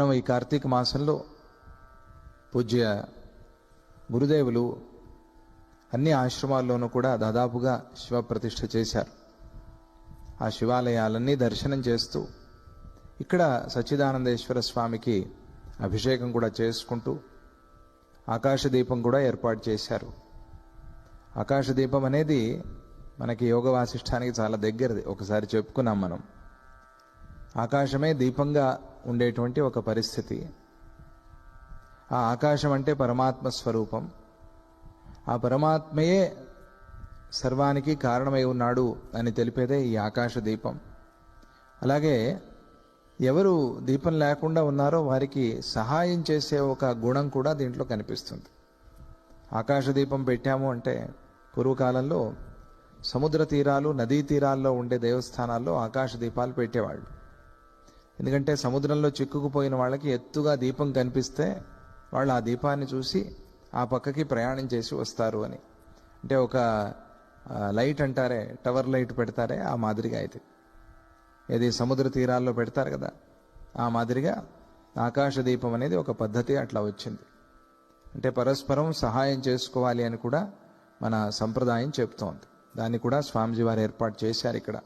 మనం ఈ కార్తీక మాసంలో పూజ్య గురుదేవులు అన్ని ఆశ్రమాల్లోనూ కూడా దాదాపుగా శివ ప్రతిష్ఠ చేశారు. ఆ శివాలయాలన్నీ దర్శనం చేస్తూ ఇక్కడ సచ్చిదానందేశ్వర స్వామికి అభిషేకం కూడా చేసుకుంటూ ఆకాశ దీపం కూడా ఏర్పాటు చేశారు. ఆకాశ దీపం అనేది మనకి యోగ వాసిష్టానికి చాలా దగ్గరది. ఒకసారి చెప్పుకున్నాం మనం. ఆకాశమే దీపంగా ఉండేటువంటి ఒక పరిస్థితి. ఆ ఆకాశం అంటే పరమాత్మ స్వరూపం. ఆ పరమాత్మయే సర్వానికి కారణమై ఉన్నాడు అని తెలిపేదే ఈ ఆకాశ దీపం. అలాగే ఎవరు దీపం లేకుండా ఉన్నారో వారికి సహాయం చేసే ఒక గుణం కూడా దీంట్లో కనిపిస్తుంది. ఆకాశ దీపం పెట్టాము అంటే పూర్వకాలంలో సముద్ర తీరాలు నదీ తీరాల్లో ఉండే దేవస్థానాల్లో ఆకాశ దీపాలు పెట్టేవాళ్ళు. ఎందుకంటే సముద్రంలో చిక్కుకుపోయిన వాళ్ళకి ఎత్తుగా దీపం కనిపిస్తే వాళ్ళు ఆ దీపాన్ని చూసి ఆ పక్కకి ప్రయాణం చేసి వస్తారు అని. అంటే ఒక లైట్ అంటారే టవర్ లైట్ పెడతారే ఆ మాదిరిగా అయితే. ఇది సముద్ర తీరాల్లో పెడతారు కదా ఆ మాదిరిగా ఆకాశ దీపం అనేది ఒక పద్ధతి అట్లా వచ్చింది. అంటే పరస్పరం సహాయం చేసుకోవాలి అని కూడా మన సంప్రదాయం చెప్తోంది. దాన్ని కూడా స్వామిజీ వారు ఏర్పాటు చేశారు ఇక్కడ.